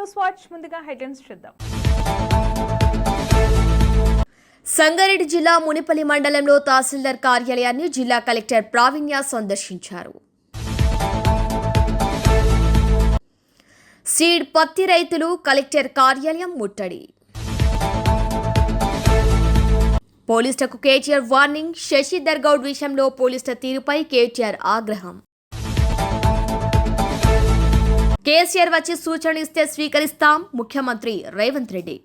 News watch ముందుగా headlines చూద్దాం. సంగారెడ్డి జిల్లా మునిపల్లి మండలంలో తహసీల్దార్ కార్యాలయాన్ని జిల్లా కలెక్టర్ ప్రావీణ్య సందర్శించారు. సీడ్ పత్తి రైతులు కలెక్టర్ కార్యాలయం ముట్టడి. పోలీసులకు కేటీఆర్ వార్నింగ్ శశిధర్ గౌడ్ విషయంలో పోలీసుల తీరుపై కేటీఆర్ ఆగ్రహం. కేసీఆర్ వచ్చి సూచన ఇస్తే స్వీకరిస్తాం ముఖ్యమంత్రి రేవంత్ రెడ్డి.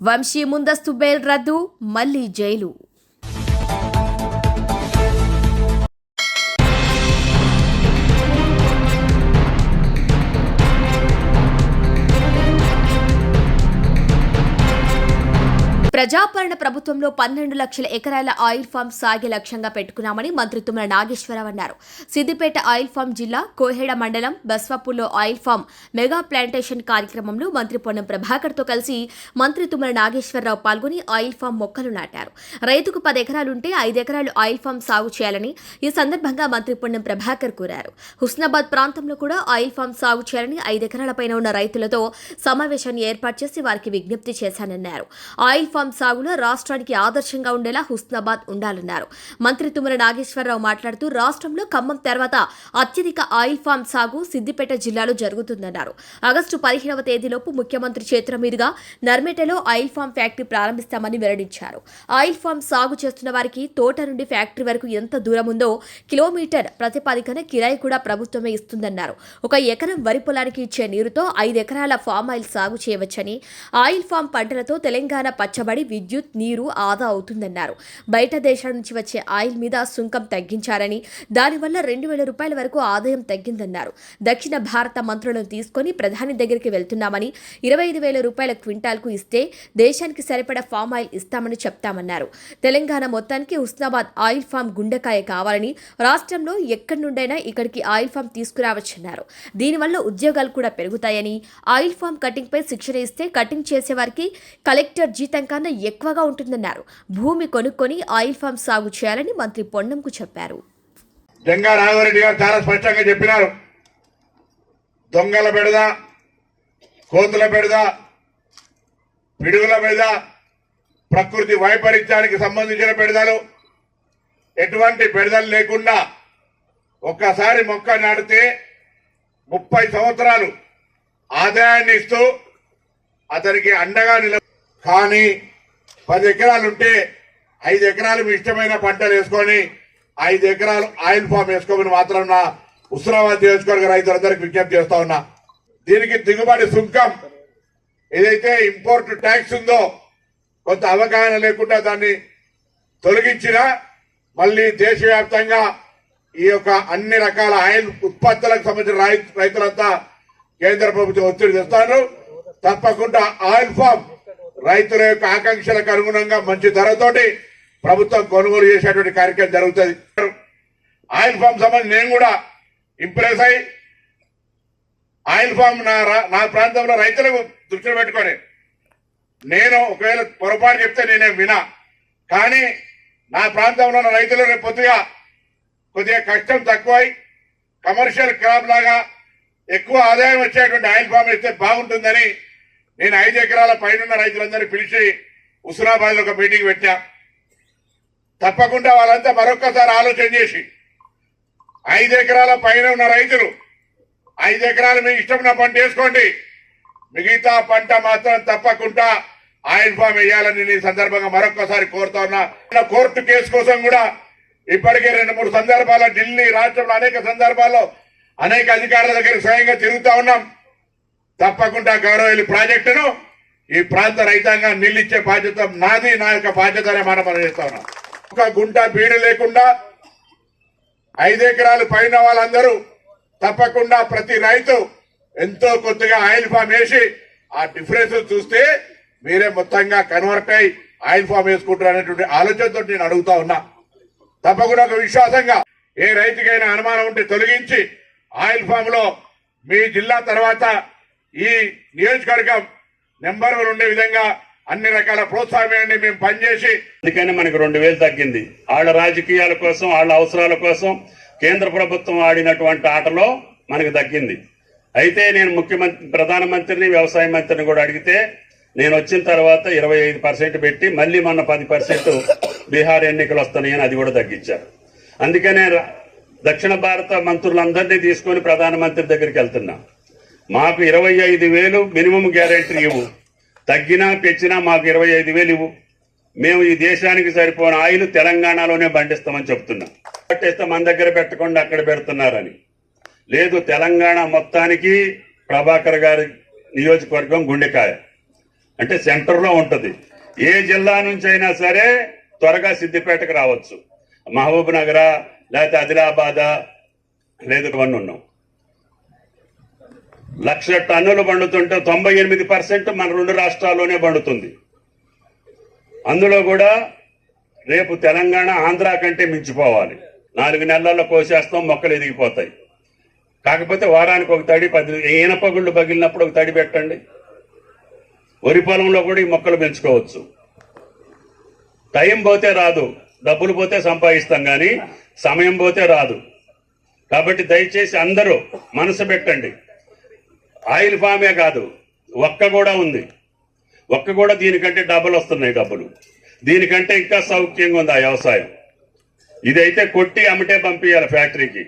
వంశీ ముందస్తు బెయిల్ రద్దు మళ్ళీ జైలు. ప్రజాపాలన ప్రభుత్వంలో పన్నెండు లక్షల ఎకరాల ఆయిల్ ఫామ్ సాగే లక్ష్యంగా పెట్టుకున్నామని మంత్రి తుమ్మల నాగేశ్వరరావు అన్నారు. సిద్దిపేట ఆయిల్ ఫామ్ జిల్లా కోహెడ మండలం బస్వాపూర్లో ఆయిల్ ఫామ్ మెగా ప్లాంటేషన్ కార్యక్రమంలో మంత్రి పొన్నం ప్రభాకర్తో కలిసి మంత్రి తుమ్మల నాగేశ్వరరావు పాల్గొని ఆయిల్ ఫామ్ మొక్కలు నాటారు. రైతుకు పది ఎకరాలుంటే ఐదు ఎకరాలు ఆయిల్ ఫామ్ సాగు చేయాలని ఈ సందర్భంగా మంత్రి పొన్నం ప్రభాకర్ కోరారు. హుస్నాబాద్ ప్రాంతంలో కూడా ఆయిల్ ఫామ్ సాగు చేయాలని ఐదు ఎకరాలపైన ఉన్న రైతులతో సమావేశాన్ని ఏర్పాటు చేసి వారికి విజ్ఞప్తి చేశానన్నారు. ఆయిల్ ఫామ్ సాగులో రాష్ట్రానికి ఆదర్శంగా ఉండేలా హుస్నాబాద్ ఉండాలన్నారు. మంత్రి తుమ్మల నాగేశ్వరరావు మాట్లాడుతూ రాష్ట్రంలో ఖమ్మం తర్వాత అత్యధిక ఆయిల్ ఫామ్ సాగు సిద్దిపేట జిల్లాలో జరుగుతుందన్నారు. ఆగస్టు పదిహేనవ తేదీలోపు ముఖ్యమంత్రి చేతుల మీదుగా నర్మేటలో ఆయిల్ ఫామ్ ఫ్యాక్టరీ ప్రారంభిస్తామని వెల్లడించారు. ఆయిల్ ఫామ్ సాగు చేస్తున్న వారికి తోట నుండి ఫ్యాక్టరీ వరకు ఎంత దూరం ఉందో కిలోమీటర్ ప్రతిపాదికన కిరాయి కూడా ప్రభుత్వమే ఇస్తుందన్నారు. ఒక ఎకరం వరి పొలానికి ఇచ్చే నీరుతో ఐదు ఎకరాల ఫామ్ ఆయిల్ సాగు చేయవచ్చని ఆయిల్ ఫామ్ పంటలతో తెలంగాణ పచ్చబడి విద్యుత్ నీరు ఆదా అవుతుందన్నారు. బయట దేశాల నుంచి వచ్చే ఆయిల్ మీద సుంకం తగ్గించారని దానివల్ల రెండు వేల రూపాయల వరకు ఆదాయం తగ్గిందన్నారు. దక్షిణ భారత మంత్రులను తీసుకొని ప్రధాని దగ్గరికి వెళ్తున్నామని ఇరవై ఐదు వేల రూపాయల క్వింటాల్కు ఇస్తే దేశానికి సరిపడా ఫామ్ ఆయిల్ ఇస్తామని చెప్తామన్నారు. తెలంగాణ మొత్తానికి హుస్నాబాద్ ఆయిల్ ఫామ్ గుండెకాయ కావాలని రాష్ట్రంలో ఎక్కడి నుండైనా ఇక్కడికి ఆయిల్ ఫామ్ తీసుకురావచ్చన్నారు. దీనివల్ల ఉద్యోగాలు కూడా పెరుగుతాయని ఆయిల్ ఫామ్ కటింగ్ పై శిక్షణ ఇస్తే కటింగ్ చేసేవారికి కలెక్టర్ జీతం కన్నా ఎక్కువగా ఉంటుందన్నారు. భూమి కొనుక్కొని ఆయిల్ ఫామ్ సాగు చేయాలని మంత్రి పొన్నంకు చెప్పారు. జంగా రాఘవరెడ్డి గారు చాలా స్పష్టంగా చెప్పినారు. దొంగల బెడద కోతుల బెడద పిడుగుల బెడద ప్రకృతి వైపరీత్యానికి సంబంధించిన బెడదలు ఎటువంటి బెడదలు లేకుండా ఒక్కసారి మొక్క నాటితే ముప్పై సంవత్సరాలు ఆదాయాన్ని ఇస్తూ అతనికి అండగా నిల కానీ పది ఎకరాలు ఉంటే ఐదు ఎకరాలు మీ ఇష్టమైన పంటలు వేసుకొని ఐదు ఎకరాలు ఆయిల్ ఫామ్ వేసుకోమని మాత్రం నా ఉస్మానాబాద్ నియోజకవర్గ రైతులందరికీ విజ్ఞప్తి చేస్తా ఉన్నా. దీనికి దిగుబడి సుంకం. ఏదైతే ఇంపోర్ట్ ట్యాక్స్ ఉందో కొంత అవగాహన లేకుండా దాన్ని తొలగించినా మళ్ళీ దేశవ్యాప్తంగా ఈ యొక్క అన్ని రకాల ఆయిల్ ఉత్పత్తులకు సంబంధించిన రైతులంతా కేంద్ర ప్రభుత్వం ఒత్తిడి తెస్తారు. తప్పకుండా ఆయిల్ ఫామ్ రైతుల యొక్క ఆకాంక్షలకు అనుగుణంగా మంచి ధరతోటి ప్రభుత్వం కొనుగోలు చేసేటువంటి కార్యక్రమం జరుగుతుంది. ఆయిల్ ఫామ్ సంబంధించి నేను కూడా ఇంప్రెస్ అయి ఆయిల్ ఫామ్ నా రా- నా ప్రాంతంలో రైతులకు దృష్టిలో పెట్టుకొని నేను ఒకవేళ పొరపాటు చెప్తే నేనే వినా. కానీ నా ప్రాంతంలో ఉన్న రైతులు పొద్దుగా కొద్దిగా కష్టం తక్కువై కమర్షియల్ క్రాప్ లాగా ఎక్కువ ఆదాయం వచ్చేటువంటి ఆయిల్ ఫామ్ ఇస్తే బాగుంటుందని నేను ఐదు ఎకరాల పైన రైతులందరినీ పిలిచి హుస్నాబాద్ ఒక మీటింగ్ పెట్టా. తప్పకుండా వాళ్ళంతా మరొక్కసారి ఆలోచన చేసి ఐదు ఎకరాల పైన ఉన్న రైతులు ఐదు ఎకరాలు మీకు ఇష్టమైన పంట వేసుకోండి. మిగతా పంట మాత్రం తప్పకుండా ఆయిల్ ఫామ్ వేయాలని నేను ఈ సందర్భంగా మరొక్కసారి కోరుతా ఉన్నా. కోర్టు కేసు కోసం కూడా ఇప్పటికే రెండు మూడు సందర్భాల్లో ఢిల్లీ రాష్ట్రంలో అనేక సందర్భాల్లో అనేక అధికారుల దగ్గర స్వయంగా తిరుగుతా ఉన్నాం. తప్పకుండా గౌరవ ప్రాజెక్టును ఈ ప్రాంత రైతాంగం నిల్లిచ్చే బాధ్యత నాది నా యొక్క బాధ్యత అనే మాట మనం చేస్తా ఉన్నాం. ఒక గుంట బీడు లేకుండా ఐదెకరాలు పైన వాళ్ళందరూ తప్పకుండా ప్రతి రైతు ఎంతో కొద్దిగా ఆయిల్ ఫామ్ వేసి ఆ డిఫరెన్స్ చూస్తే మీరే మొత్తంగా కన్వర్ట్ అయి ఆయిల్ ఫామ్ వేసుకుంటారు అనేటువంటి ఆలోచనతో నేను అడుగుతా ఉన్నా. తప్పకుండా ఒక విశ్వాసంగా ఏ రైతుకైనా అనుమానం ఉంటే తొలగించి ఆయిల్ ఫామ్లో మీ జిల్లా తర్వాత ఈ నియోజకవర్గం నెంబర్ వన్ ఉండే విధంగా అన్ని రకాల ప్రోత్సాహాన్ని మేము పనిచేసి అందుకని మనకు రెండు వేలు తగ్గింది. వాళ్ళ రాజకీయాల కోసం వాళ్ళ అవసరాల కోసం కేంద్ర ప్రభుత్వం ఆడినటువంటి ఆటలో మనకు దక్కింది అయితే నేను ముఖ్యమంత్రి ప్రధానమంత్రిని వ్యవసాయ మంత్రిని కూడా అడిగితే నేను వచ్చిన తర్వాత ఇరవై ఐదు పర్సెంట్ పెట్టి మళ్ళీ మొన్న పది పర్సెంట్ బీహార్ ఎన్నికలు వస్తున్నాయని అది కూడా తగ్గించారు. అందుకనే దక్షిణ భారత మంత్రులందరినీ తీసుకొని ప్రధానమంత్రి దగ్గరికి వెళ్తున్నా. మాకు ఇరవై ఐదు వేలు మినిమం గ్యారెంటీ ఇవ్వు. తగ్గినా పెంచినా మాకు ఇరవై ఐదు వేలు ఇవ్వు. మేము ఈ దేశానికి సరిపోని ఆయిల్ తెలంగాణలోనే పండిస్తామని చెప్తున్నాం. పట్టేస్తే మన దగ్గర పెట్టకుండా అక్కడ పెడుతున్నారని. లేదు తెలంగాణ మొత్తానికి ప్రభాకర్ గారి నియోజకవర్గం గుండెకాయ. అంటే సెంటర్లో ఉంటుంది. ఏ జిల్లా నుంచి అయినా సరే త్వరగా సిద్దిపేటకు రావచ్చు. మహబూబ్ నగరా లేకపోతే ఆదిలాబాదా లేదు ఇవన్నీ ఉన్నాం. లక్ష టన్నులు పండుతుంటే తొంభై ఎనిమిది పర్సెంట్ మన రెండు రాష్ట్రాల్లోనే పండుతుంది. అందులో కూడా రేపు తెలంగాణ ఆంధ్ర కంటే మించిపోవాలి. నాలుగు నెలల్లో కోసేస్తాం మొక్కలు ఎదిగిపోతాయి. కాకపోతే వారానికి ఒక తడి పది ఈనపగుళ్ళు పగిలినప్పుడు ఒక తడి పెట్టండి. వరి పొలంలో కూడా ఈ మొక్కలు పెంచుకోవచ్చు. టైం పోతే రాదు. డబ్బులు పోతే సంపాదిస్తాం కానీ సమయం పోతే రాదు. కాబట్టి దయచేసి అందరూ మనసు పెట్టండి. ఆయిల్ ఫామే కాదు ఒక్క కూడా ఉంది. ఒక్క కూడా దీనికంటే డబ్బులు వస్తున్నాయి డబ్బులు. దీనికంటే ఇంకా సౌఖ్యంగా ఉంది ఆ వ్యవసాయం. ఇదైతే కొట్టి అమ్మటే పంపించాలి ఫ్యాక్టరీకి.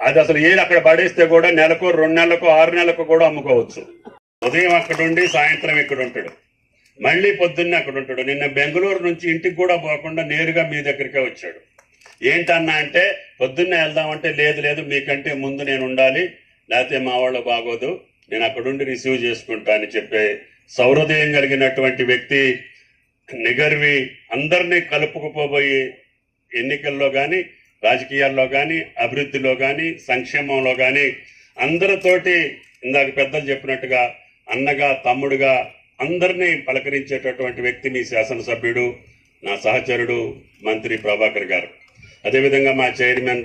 అది అసలు ఏది అక్కడ పడేస్తే కూడా నెలకు రెండు నెలలకు ఆరు నెలలకు కూడా అమ్ముకోవచ్చు. ఉదయం అక్కడ ఉండి సాయంత్రం ఇక్కడ ఉంటాడు. మళ్ళీ పొద్దున్నే అక్కడ ఉంటాడు. నిన్న బెంగళూరు నుంచి ఇంటికి కూడా పోకుండా నేరుగా మీ దగ్గరికే వచ్చాడు. ఏంటన్నా అంటే పొద్దున్నే వెళ్దామంటే లేదు లేదు మీకంటే ముందు నేను ఉండాలి లేకపోతే మా వాళ్ళు బాగోదు. నేను అక్కడుండి రిసీవ్ చేసుకుంటా అని చెప్పే సౌహృదయం కలిగినటువంటి వ్యక్తి నిగర్వి అందరినీ కలుపుకుపోబోయి ఎన్నికల్లో కానీ రాజకీయాల్లో కానీ అభివృద్ధిలో కానీ సంక్షేమంలో కానీ అందరితోటి ఇందాక పెద్దలు చెప్పినట్టుగా అన్నగా తమ్ముడుగా అందరినీ పలకరించేటటువంటి వ్యక్తి మీ శాసనసభ్యుడు నా సహచరుడు మంత్రి ప్రభాకర్ గారు. అదేవిధంగా మా చైర్మన్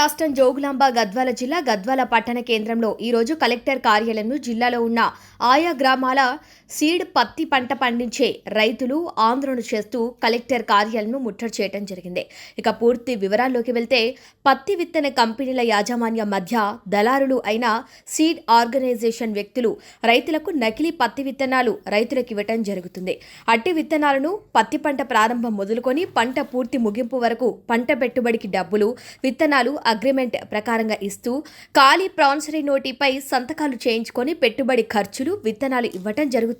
రాష్ట్రం జోగులాంబ గద్వాల జిల్లా గద్వాల పట్టణ కేంద్రంలో ఈరోజు కలెక్టర్ కార్యాలయంలో జిల్లాలో ఉన్న ఆయా గ్రామాల సీడ్ పత్తి పంట పండించే రైతులు ఆందోళన చేస్తూ కలెక్టర్ కార్యాలను ముట్టడి చేయడం జరిగింది. ఇక పూర్తి వివరాల్లోకి వెళ్తే పత్తి విత్తన కంపెనీల యాజమాన్యం మధ్య దళారులు అయిన సీడ్ ఆర్గనైజేషన్ వ్యక్తులు రైతులకు నకిలీ పత్తి విత్తనాలు రైతులకు ఇవ్వటం జరుగుతుంది. అట్టి విత్తనాలను పత్తి పంట ప్రారంభం మొదలుకొని పంట పూర్తి ముగింపు వరకు పంట పెట్టుబడికి డబ్బులు విత్తనాలు అగ్రిమెంట్ ప్రకారంగా ఇస్తూ ఖాళీ ప్రాన్సరీ నోటీపై సంతకాలు చేయించుకొని పెట్టుబడి ఖర్చులు విత్తనాలు ఇవ్వటం జరుగుతుంది.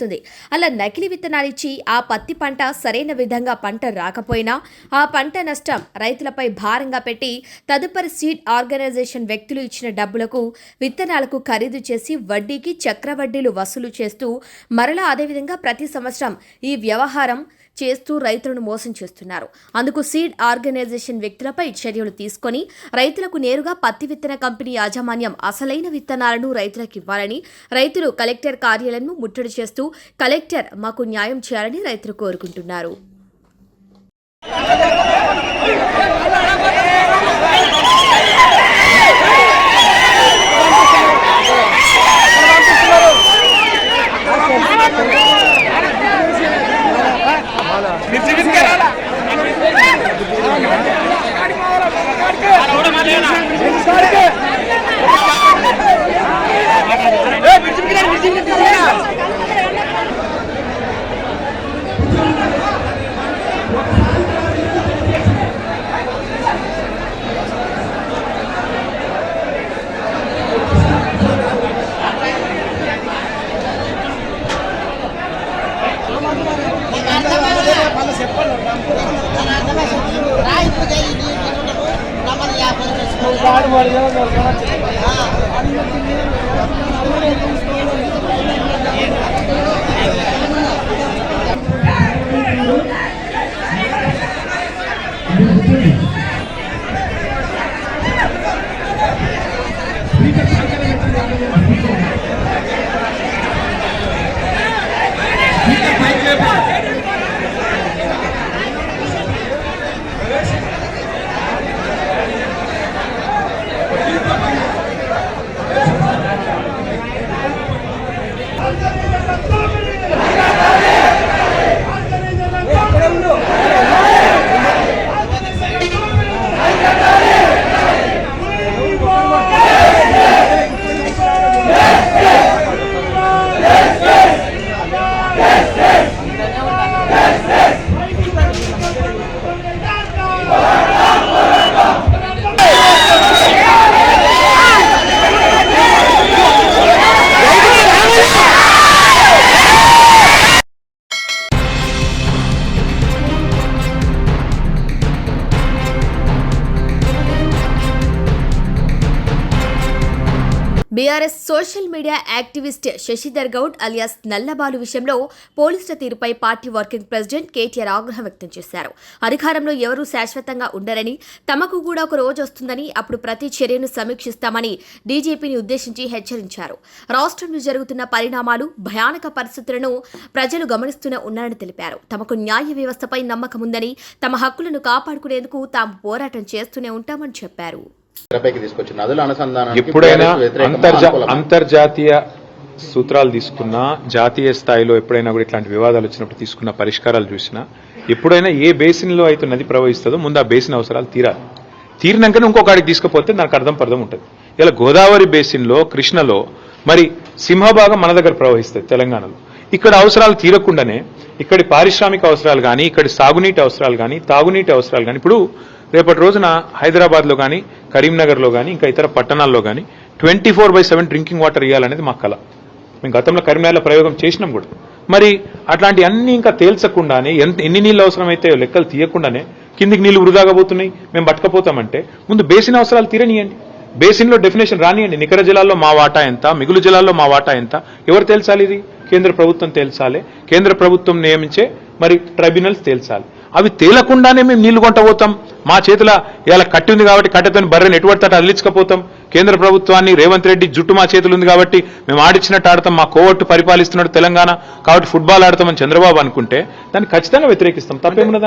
అలా నకిలీ విత్తనాలు ఇచ్చి ఆ పత్తి పంట సరైన విధంగా పంట రాకపోయినా ఆ పంట నష్టం రైతులపై భారంగా పెట్టి తదుపరి సీడ్ ఆర్గనైజేషన్ వ్యక్తులు ఇచ్చిన డబ్బులకు విత్తనాలకు ఖరీదు చేసి వడ్డీకి చక్రవడ్డీలు వసూలు చేస్తూ మరలా అదేవిధంగా ప్రతి సంవత్సరం ఈ వ్యవహారం చేస్తూ రైతులను మోసం చేస్తున్నారు. అందుకు సీడ్ ఆర్గనైజేషన్ వ్యక్తులపై చర్యలు తీసుకొని రైతులకు నేరుగా పత్తి విత్తన కంపెనీ యాజమాన్యం అసలైన విత్తనాలను రైతులకు ఇవ్వాలని రైతులు కలెక్టర్ కార్యాలయం ముట్టడి చేస్తూ కలెక్టర్ మాకు న్యాయం చేయాలని రైతులు కోరుకుంటున్నారు. कार्ड वाले हैं ना कार्ड శశిధర్ గౌడ్ అలియాస్ నల్లబాలు విషయంలో పోలీసుల తీరుపై పార్టీ వర్కింగ్ ప్రెసిడెంట్ కేటీఆర్ ఆగ్రహం వ్యక్తం చేశారు. అధికారంలో ఎవరూ శాశ్వతంగా ఉండరని తమకు కూడా ఒక రోజు వస్తుందని అప్పుడు ప్రతి చర్యను సమీక్షిస్తామని డీజీపీని ఉద్దేశించి హెచ్చరించారు. రాష్ట్రంలో జరుగుతున్న పరిణామాలు భయానక పరిస్థితులను ప్రజలు గమనిస్తూనే ఉన్నారని తెలిపారు. తమకు న్యాయ వ్యవస్థపై నమ్మకం ఉందని తమ హక్కులను కాపాడుకునేందుకు తాము పోరాటం చేస్తూనే ఉంటామని చెప్పారు. ఎప్పుడైనా? అంతర్జాతీయ సూత్రాలు తీసుకున్నా జాతీయ స్థాయిలో ఎప్పుడైనా కూడా ఇట్లాంటి వివాదాలు వచ్చినప్పుడు తీసుకున్న పరిష్కారాలు చూసినా ఎప్పుడైనా ఏ బేసిన్లో అయితే నది ప్రవహిస్తుందో ముందు ఆ బేసిన్ అవసరాలు తీరాలి. తీరినాకనే ఇంకొకడికి తీసుకుపోతే దానికి అర్థం పర్థం ఉంటుంది. ఇలా గోదావరి బేసిన్లో కృష్ణలో మరి సింహభాగం మన దగ్గర ప్రవహిస్తుంది తెలంగాణలో. ఇక్కడ అవసరాలు తీరకుండానే ఇక్కడి పారిశ్రామిక అవసరాలు కానీ ఇక్కడి సాగునీటి అవసరాలు కానీ తాగునీటి అవసరాలు కానీ ఇప్పుడు రేపటి రోజున హైదరాబాద్లో కానీ కరీంనగర్లో కానీ ఇంకా ఇతర పట్టణాల్లో కానీ twenty four by seven drinking water ఇవ్వాలనేది మా కళ మేము గతంలో కరీంనగర్లో ప్రయోగం చేసినాం కూడా. మరి అట్లాంటి అన్ని ఇంకా తేల్చకుండానే ఎంత ఎన్ని నీళ్ళు అవసరమైతే లెక్కలు తీయకుండానే కిందికి నీళ్ళు వృధాగా పోతున్నాయి మేము పట్టుకపోతామంటే ముందు బేసిన్ అవసరాలు తీరనియండి. బేసిన్లో డెఫినేషన్ రానియండి. నికర జిల్లాల్లో మా వాటా ఎంత మిగులు జిల్లాల్లో మా వాటా ఎంత ఎవరు తేల్చాలి ఇది? కేంద్ర ప్రభుత్వం తేల్చాలి. కేంద్ర ప్రభుత్వం నియమించే మరి ట్రైబ్యునల్స్ తేల్చాలి. అవి తేలకుండానే మేము నీళ్ళు కొంట పోతాం మా చేతిలో ఇలా కట్టి ఉంది కాబట్టి కట్టెతో బర్రెని ఎటువంటి తట అల్లించకపోతాం. కేంద్ర ప్రభుత్వాన్ని రేవంత్ రెడ్డి జుట్టు మా చేతులు ఉంది కాబట్టి మేము ఆడిచ్చినట్టు ఆడతాం. మా కోవట్టు పరిపాలిస్తున్నాడు తెలంగాణ కాబట్టి ఫుట్బాల్ ఆడతామని చంద్రబాబు అనుకుంటే దాన్ని ఖచ్చితంగా వ్యతిరేకిస్తాం. తప్పేమున్నదా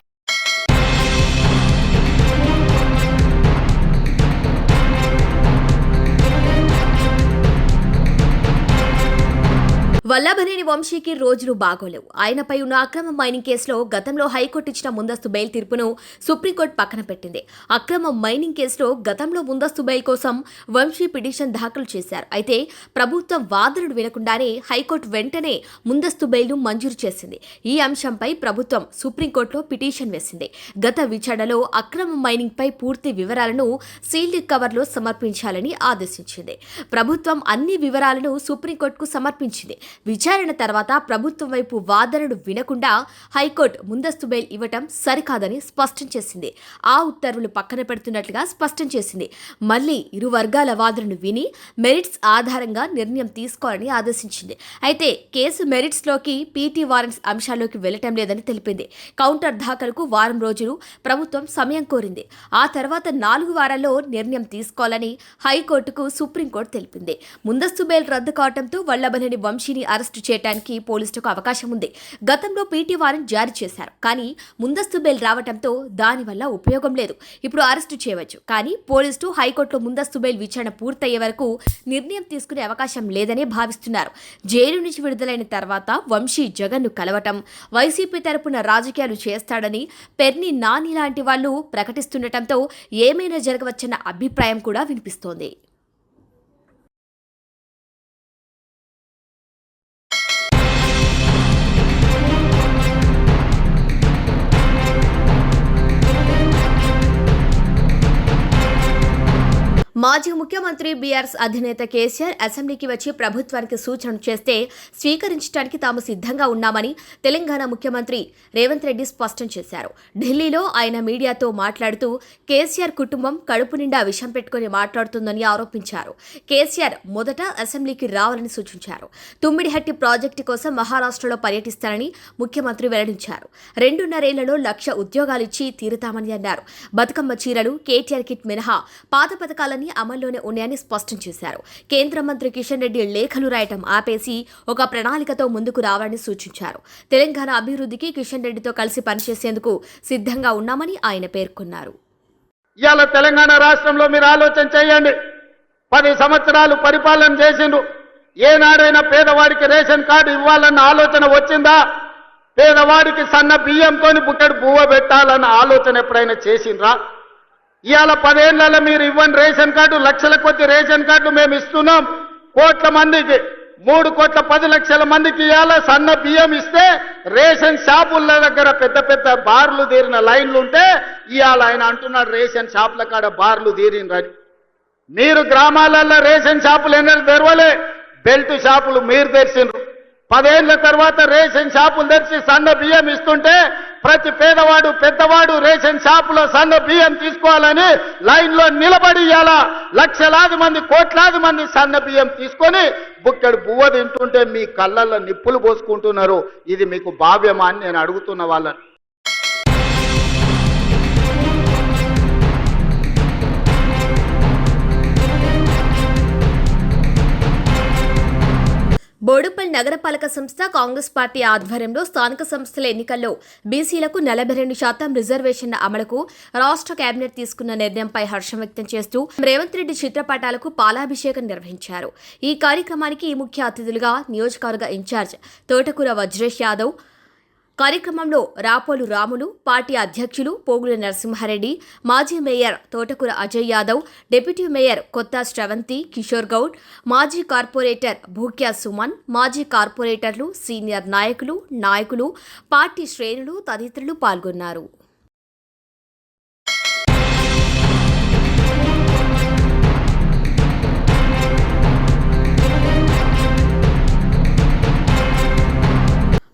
వల్లభనే వంశీకి రోజులు బాగోలేవు. ఆయనపై ఉన్న అక్రమ మైనింగ్ కేసులో గతంలో హైకోర్టు ఇచ్చిన ముందస్తు బెయిల్ తీర్పును సుప్రీంకోర్టు పక్కన పెట్టింది. అక్రమ మైనింగ్ కేసులో గతంలో ముందస్తు బెయిల్ కోసం వంశీ పిటిషన్ దాఖలు చేశారు. అయితే ప్రభుత్వం వాదనలు వినకుండానే హైకోర్టు వెంటనే ముందస్తు బెయిల్ను మంజూరు చేసింది. ఈ అంశంపై ప్రభుత్వం సుప్రీంకోర్టులో పిటిషన్ వేసింది. గత విచారణలో అక్రమ మైనింగ్పై పూర్తి వివరాలను సీల్డ్ కవర్లో సమర్పించాలని ఆదేశించింది. ప్రభుత్వం అన్ని వివరాలను సుప్రీంకోర్టుకు సమర్పించింది. విచారణ తర్వాత ప్రభుత్వం వైపు వాదనలు వినకుండా హైకోర్టు ముందస్తు బెయిల్ ఇవ్వటం సరికాదని స్పష్టం చేసింది. ఆ ఉత్తర్వులు పక్కన పెడుతున్నట్లుగా స్పష్టం చేసింది. మళ్ళీ ఇరు వర్గాల వాదనను విని మెరిట్స్ ఆధారంగా నిర్ణయం తీసుకోవాలని ఆదేశించింది. అయితే కేసు మెరిట్స్లోకి పీటీ వారెంట్స్ అంశాల్లోకి వెళ్ళటం లేదని తెలిపింది. కౌంటర్ దాఖలకు వారం రోజులు ప్రభుత్వం సమయం కోరింది. ఆ తర్వాత నాలుగు వారాల్లో నిర్ణయం తీసుకోవాలని హైకోర్టుకు సుప్రీంకోర్టు తెలిపింది. ముందస్తు బెయిల్ రద్దు కావడంతో వల్లభనేని వంశీని అరెస్టు చేయడానికి పోలీసులకు అవకాశం ఉంది. గతంలో పీటీ వారెంట్ జారీ చేశారు. కానీ ముందస్తు బెయిల్ రావడంతో దానివల్ల ఉపయోగం లేదు. ఇప్పుడు అరెస్టు చేయవచ్చు. కానీ పోలీసులు హైకోర్టులో ముందస్తు బెయిల్ విచారణ పూర్తయ్యే వరకు నిర్ణయం తీసుకునే అవకాశం లేదనే భావిస్తున్నారు. జైలు నుంచి విడుదలైన తర్వాత వంశీ జగన్ను కలవటం వైసీపీ తరపున రాజకీయాలు చేస్తాడని పెర్ని నాని లాంటి వాళ్ళు ప్రకటిస్తుండటంతో ఏమైనా జరగవచ్చన్న అభిప్రాయం కూడా వినిపిస్తోంది. మాజీ ముఖ్యమంత్రి బీఆర్ఎస్ అధినేత కేసీఆర్ అసెంబ్లీకి వచ్చి ప్రభుత్వానికి సూచనలు చేస్తే స్వీకరించడానికి తాము సిద్ధంగా ఉన్నామని తెలంగాణ ముఖ్యమంత్రి రేవంత్ రెడ్డి స్పష్టం చేశారు. ఢిల్లీలో ఆయన మీడియాతో మాట్లాడుతూ కేసీఆర్ కుటుంబం కడుపు నిండా విషం పెట్టుకుని మాట్లాడుతుందని ఆరోపించారు. కేసీఆర్ మొదట అసెంబ్లీకి రావాలని సూచించారు. తుమ్మిడిహట్టి ప్రాజెక్టు కోసం మహారాష్ట్రలో పర్యటిస్తారని ముఖ్యమంత్రి వెల్లడించారు. రెండున్నరేళ్ళలో లక్ష ఉద్యోగాలు ఇచ్చి తీరుతామని అన్నారు. బతుకమ్మ చీరలు కేటీఆర్ కిట్ మినహా పాత పథకాలన్నీ అమల్లోనే ఉన్నాయని స్పష్టం చేశారు. కేంద్ర మంత్రి కిషన్ రెడ్డి లేఖలు రాయటం ఆపేసి ఒక ప్రణాళికతో ముందుకు రావాలని సూచించారు. తెలంగాణ అభివృద్ధికి కిషన్ రెడ్డితో కలిసి పనిచేసేందుకు సిద్ధంగా ఉన్నామని ఆయన పేర్కొన్నారు. ఇవాళ తెలంగాణ రాష్ట్రంలో మీరు ఆలోచన చేయండి. పది సంవత్సరాలు పరిపాలన చేసిండ్రు. ఏనాడైనా పేదవాడికి రేషన్ కార్డు ఇవ్వాలన్న ఆలోచన వచ్చిందా? పేదవాడికి సన్న బియ్యంతో బుట్టడు బువ్వ పెట్టాలన్న ఆలోచన ఎప్పుడైనా చేసిండ్రా? ఇవాళ పదేళ్ళలో మీరు ఇవ్వని రేషన్ కార్డు లక్షల కొద్ది రేషన్ కార్డు మేము ఇస్తున్నాం. కోట్ల మందికి మూడు కోట్ల పది లక్షల మందికి ఇవాళ సన్న బియ్యం ఇస్తే రేషన్ షాపుల దగ్గర పెద్ద పెద్ద బార్లు తీరిన లైన్లు ఉంటే ఇవాళ ఆయన అంటున్నాడు రేషన్ షాపుల కాడ బార్లు తీరినరని. మీరు గ్రామాలలో రేషన్ షాపులు ఎన్నడూ తెరవలే. బెల్ట్ షాపులు మీరు తెరిచిండ్రు పదేళ్ళ తర్వాత రేషన్ షాపులు తెరిచి సన్న బియ్యం ఇస్తుంటే ప్రతి పేదవాడు పెద్దవాడు రేషన్ షాపులో సన్న బియ్యం తీసుకోవాలని లైన్లో నిలబడి ఇవాళ లక్షలాది మంది కోట్లాది మంది సన్న బియ్యం తీసుకొని బుక్కెడు బువ్వ తింటుంటే మీ కళ్ళల్లో నిప్పులు పోసుకుంటున్నారు. ఇది మీకు భావ్యమా అని నేను అడుగుతున్న వాళ్ళని. బోడుపల్ నగరపాలక సంస్థ కాంగ్రెస్ పార్టీ ఆధ్వర్యంలో స్థానిక సంస్థల ఎన్నికల్లో బీసీలకు నలభై రెండు శాతం రిజర్వేషన్ల అమలుకు రాష్ట్ర కేబినెట్ తీసుకున్న నిర్ణయంపై హర్షం వ్యక్తం చేస్తూ రేవంత్ రెడ్డి చిత్రపటాలకు పాలాభిషేకం నిర్వహించారు. ఈ కార్యక్రమానికి ముఖ్య అతిథులుగా నియోజకవర్గ ఇన్ఛార్జ్ తోటకూర వజ్రేష్ యాదవ్ కార్యక్రమంలో రాపోలు రాములు పార్టీ అధ్యక్షులు పోగుల నరసింహారెడ్డి మాజీ మేయర్ తోటకూర అజయ్ యాదవ్ డిప్యూటీ మేయర్ కొత్త శ్రవంతి కిషోర్ గౌడ్ మాజీ కార్పొరేటర్ భూక్యా సుమన్ మాజీ కార్పొరేటర్లు సీనియర్ నాయకులు నాయకులు పార్టీ శ్రేణులు తదితరులు పాల్గొన్నారు.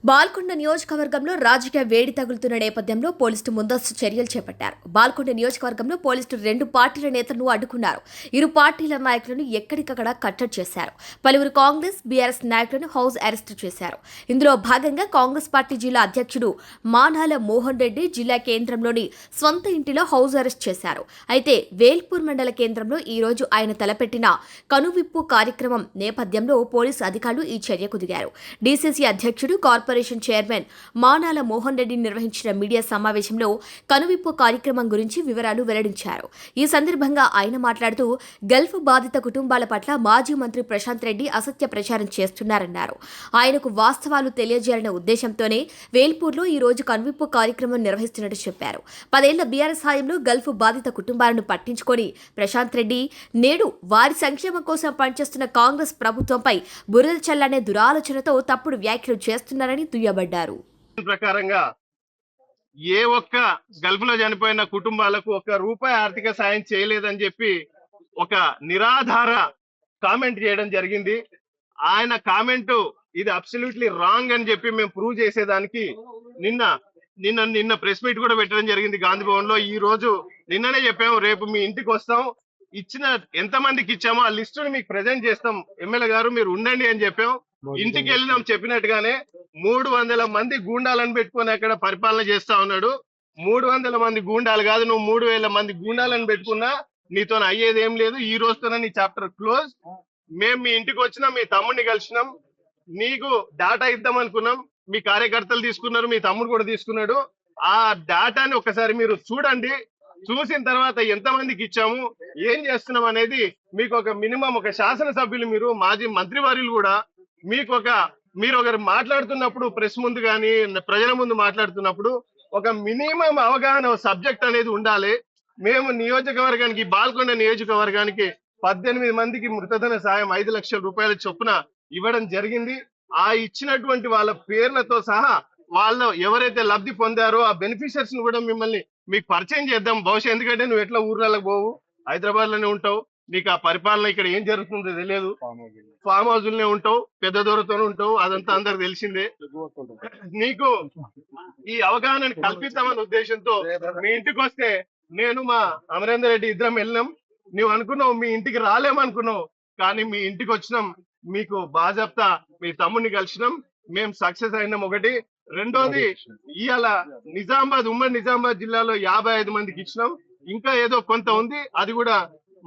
బాల్కొండ నియోజకవర్గంలో రాజకీయ వేడి తగులుతున్న నేపథ్యంలో పోలీసులు ముందస్తు చర్యలు చేపట్టారు. బాల్కొండ నియోజకవర్గంలో పోలీసులు రెండు పార్టీల నేతలను అడ్డుకున్నారు. ఇరు పార్టీల నాయకులను ఎక్కడికక్కడ కట్టడి చేశారు. పలువురు కాంగ్రెస్ బీఆర్ఎస్ నాయకులను హౌస్ అరెస్టు చేశారు. ఇందులో భాగంగా కాంగ్రెస్ పార్టీ జిల్లా అధ్యక్షుడు మానాల మోహన్ రెడ్డి జిల్లా కేంద్రంలోని స్వంత ఇంటిలో హౌస్ అరెస్ట్ చేశారు. అయితే వేల్పూర్ మండల కేంద్రంలో ఈ రోజు ఆయన తలపెట్టిన కనువిప్పు కార్యక్రమం నేపథ్యంలో పోలీసు అధికారులు ఈ చర్యకు దిగారు. డీసీసీ అధ్యక్షుడు కార్పొరేషన్ చైర్మన్ మానాల మోహన్ రెడ్డి నిర్వహించిన మీడియా సమావేశంలో కనువిప్పు కార్యక్రమం గురించి వివరాలు వెల్లడించారు. ఈ సందర్భంగా ఆయన మాట్లాడుతూ గల్ఫ్ బాధిత కుటుంబాల పట్ల మాజీ మంత్రి ప్రశాంత్ రెడ్డి అసత్య ప్రచారం చేస్తున్నారన్నారు. ఆయనకు వాస్తవాలు తెలియజేయాలనే ఉద్దేశంతోనే వేల్పూర్లో ఈ రోజు కనువిప్పు కార్యక్రమం నిర్వహిస్తున్నట్టు చెప్పారు. పదేళ్ళ బీఆర్ఎస్ హాయంలో గల్ఫ్ బాధిత కుటుంబాలను పట్టించుకొని ప్రశాంత్ రెడ్డి నేడు వారి సంక్షేమం కోసం పనిచేస్తున్న కాంగ్రెస్ ప్రభుత్వంపై బురద చల్లనే దురాలోచనతో తప్పుడు వ్యాఖ్యలు చేస్తున్నారని దుయ్యబడ్డారు ప్రకారంగా ఏ ఒక్క గల్ఫ్లో చనిపోయిన కుటుంబాలకు ఒక్క రూపాయి ఆర్థిక సాయం చేయలేదని చెప్పి ఒక నిరాధార కామెంట్ చేయడం జరిగింది. ఆయన కామెంట్ ఇది అబ్సల్యూట్లీ రాంగ్ అని చెప్పి మేము ప్రూవ్ చేసేదానికి నిన్న నిన్న నిన్న ప్రెస్ మీట్ కూడా పెట్టడం జరిగింది గాంధీ భవన్లో ఈ రోజు నిన్ననే చెప్పాము రేపు మీ ఇంటికి వస్తాం. ఇచ్చిన ఎంత మందికి ఇచ్చామో ఆ లిస్టును మీకు ప్రజెంట్ చేస్తాం. ఎమ్మెల్యే గారు మీరు ఉండండి అని చెప్పాం. ఇంటికి వెళ్ళినాం చెప్పినట్టుగానే మూడు వందల మంది గూండాలను పెట్టుకొని అక్కడ పరిపాలన చేస్తా ఉన్నాడు. మూడు వందల మంది గూండాలు కాదు నువ్వు మూడు వేల మంది గూండాలను పెట్టుకున్నా నీతో అయ్యేది ఏం లేదు. ఈ రోజుతోనే నీ చాప్టర్ క్లోజ్. మేము మీ ఇంటికి వచ్చినాం మీ తమ్ముడిని కలిసినాం. నీకు డాటా ఇద్దాం అనుకున్నాం. మీ కార్యకర్తలు తీసుకున్నారు మీ తమ్ముడు కూడా తీసుకున్నాడు. ఆ డాటాని ఒకసారి మీరు చూడండి. చూసిన తర్వాత ఎంత మందికి ఇచ్చాము? ఏం చేస్తున్నాం అనేది మీకు ఒక మినిమం ఒక శాసనసభ్యులు మీరు మాజీ మంత్రివర్యులు కూడా మీకు ఒక మీరు ఒకరు మాట్లాడుతున్నప్పుడు ప్రెస్ ముందు కానీ ప్రజల ముందు మాట్లాడుతున్నప్పుడు ఒక మినిమం అవగాహన సబ్జెక్ట్ అనేది ఉండాలి. మేము నియోజకవర్గానికి బాల్కొండ నియోజకవర్గానికి పద్దెనిమిది మందికి మృతధన సాయం ఐదు లక్షల రూపాయల చొప్పున ఇవ్వడం జరిగింది. ఆ ఇచ్చినటువంటి వాళ్ళ పేర్లతో సహా వాళ్ళు ఎవరైతే లబ్ధి పొందారో ఆ బెనిఫిషియర్స్ను కూడా మిమ్మల్ని మీకు పరిచయం చేద్దాం. బహుశా ఎందుకంటే నువ్వు ఎట్లా ఊర్లకు పోవు హైదరాబాద్లోనే ఉంటావు. నీకు ఆ పరిపాలన ఇక్కడ ఏం జరుగుతుందో తెలియదు. ఫామ్ హౌస్లోనే ఉంటావు పెద్ద దూరతోనే ఉంటావు అదంతా అందరికి తెలిసిందే. నీకు ఈ అవగాహనని కల్పిస్తామన్న ఉద్దేశంతో మీ ఇంటికి వస్తే నేను మా అమరేందర్ రెడ్డి ఇద్దరం వెళ్ళినాం. నువ్వు అనుకున్నావు మీ ఇంటికి రాలేమనుకున్నావు కానీ మీ ఇంటికి వచ్చినాం. మీకు బాజాప్తా మీ తమ్ముడిని కలిసినాం. మేము సక్సెస్ అయినాం ఒకటి. రెండోది ఇవాళ నిజామాబాద్ ఉమ్మడి నిజామాబాద్ జిల్లాలో యాభై ఐదు మందికి ఇచ్చినాం. ఇంకా ఏదో కొంత ఉంది అది కూడా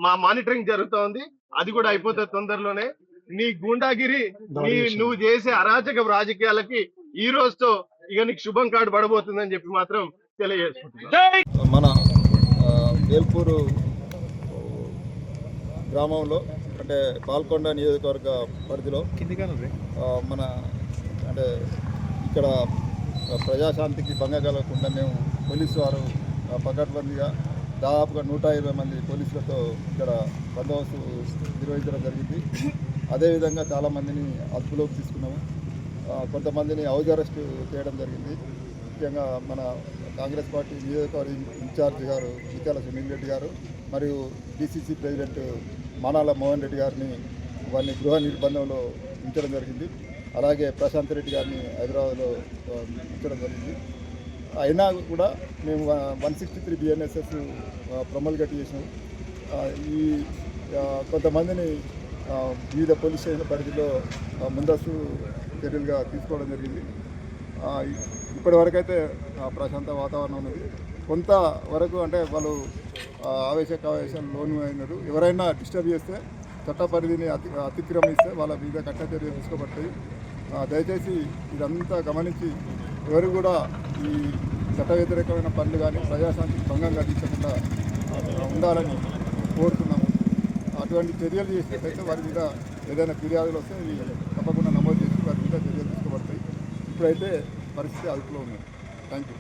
మా మానిటరింగ్ జరుగుతా ఉంది అది కూడా అయిపోతుంది తొందరలోనే. నీ గూండాగిరి నీ నువ్వు చేసే అరాచక రాజకీయాలకి ఈ రోజుతో ఇక నీకు శుభం కార్డు పడబోతుందని చెప్పి మాత్రం తెలియజేసుకుంటున్నాను. మన వేల్పూరు గ్రామంలో అంటే పాల్కొండ నియోజకవర్గ పరిధిలో మన అంటే ఇక్కడ ప్రజాశాంతికి భంగం కలగకుండా మేము పోలీసు వారు పకడ్బందీగా దాదాపుగా నూట ఇరవై మంది పోలీసులతో ఇక్కడ బందోబస్తు నిర్వహించడం జరిగింది. అదేవిధంగా చాలామందిని అదుపులోకి తీసుకున్నాము. కొంతమందిని హౌస్ అరెస్ట్ చేయడం జరిగింది. ముఖ్యంగా మన కాంగ్రెస్ పార్టీ నియోజకవర్గ ఇన్ఛార్జ్ గారు ఇచ్చాల సునీల్ రెడ్డి గారు మరియు డిసిసి ప్రెసిడెంట్ మానాల మోహన్ రెడ్డి గారిని వారిని గృహ నిర్బంధంలో ఉంచడం జరిగింది. అలాగే ప్రశాంత్ రెడ్డి గారిని హైదరాబాద్లో ఉంచడం జరిగింది. అయినా కూడా మేము one sixty three BNSS promulgate చేసినాం. ఈ కొంతమందిని వివిధ పోలీస్ స్టేషన్ పరిధిలో ముందస్తు చర్యలుగా తీసుకోవడం జరిగింది. ఇప్పటివరకైతే ఇప్పటి ప్రశాంత వాతావరణం ఉన్నది. కొంత వరకు అంటే వాళ్ళు ఆ, లోను అయినారు. ఎవరైనా డిస్టర్బ్ చేస్తే చట్ట పరిధిని అతి అతిక్రమిస్తే వాళ్ళ మీద కఠిన చర్యలు తీసుకోబడతాయి. దయచేసి ఇదంతా గమనించి ఎవరు కూడా ఈ చట్ట వ్యతిరేకమైన పనులు కానీ ప్రజాశాంతికి భంగం కలిగించకుండా ఉండాలని కోరుతున్నాము. అటువంటి చర్యలు చేసినట్లయితే వారి మీద ఏదైనా ఫిర్యాదులు వస్తే తప్పకుండా నమోదు చేసి వారి మీద చర్యలు తీసుకోబడతాయి. ఇప్పుడైతే పరిస్థితి అదుపులో ఉంది థ్యాంక్ యూ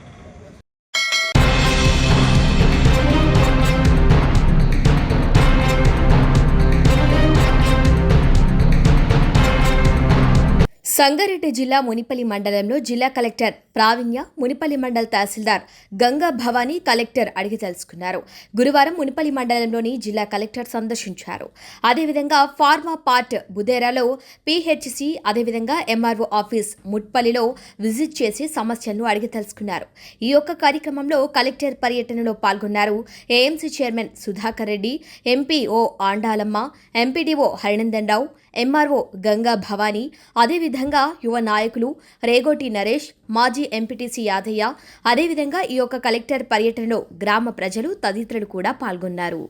సంగారెడ్డి జిల్లా మునిపల్లి మండలంలో జిల్లా కలెక్టర్ ప్రావీణ్య మునిపల్లి మండల్ తహసీల్దార్ గంగా భవానీ కలెక్టర్ అడిగి తెలుసుకున్నారు. గురువారం మునిపల్లి మండలంలోని జిల్లా కలెక్టర్ సందర్శించారు. అదేవిధంగా ఫార్మా పార్ట్ బుదేరాలో పీహెచ్సి అదేవిధంగా ఎంఆర్ఓ ఆఫీస్ ముట్పల్లిలో విజిట్ చేసి సమస్యలను అడిగి తెలుసుకున్నారు. ఈ యొక్క కార్యక్రమంలో కలెక్టర్ పర్యటనలో పాల్గొన్నారు AMC chairman Sudhakar Reddy MPO Andalamma MPDO Harinandan Rao MRO Ganga Bhavani అదేవిధంగా యువ నాయకులు రేగోటి నరేష్ మాజీ ఎంపీటీసీ యాదయ్య అదేవిధంగా ఈ యొక్క కలెక్టర్ పర్యటనలో గ్రామ ప్రజలు తదితరులు కూడా పాల్గొన్నారు.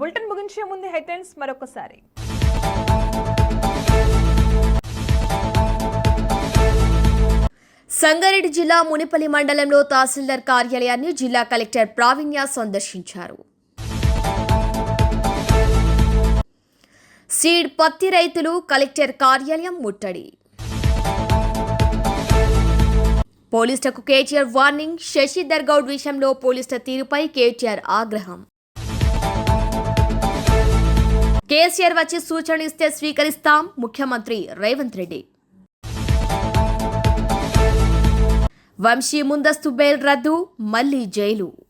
బులెటిన్ ముగించే ముందు హెడ్లైన్స్ మరొకసారి. సంగారెడ్డి జిల్లా మునిపల్లి మండలంలో తహసీల్దార్ కార్యాలయాన్ని జిల్లా కలెక్టర్ ప్రావీణ్య సందర్శించారు. సీడ్ పత్తి రైతులు కలెక్టర్ కార్యాలయం ముట్టడి. పోలీసులకు కేటీఆర్ వార్నింగ్ శశిధర్ గౌడ్ విషయంలో పోలీసుల తీరుపై కేటీఆర్ ఆగ్రహం. కేసీఆర్ వచ్చి సూచనలు ఇస్తే స్వీకరిస్తాం ముఖ్యమంత్రి రేవంత్ రెడ్డి. వంశీ ముందస్తు బెయిల్ రద్దు మళ్ళీ జైలు.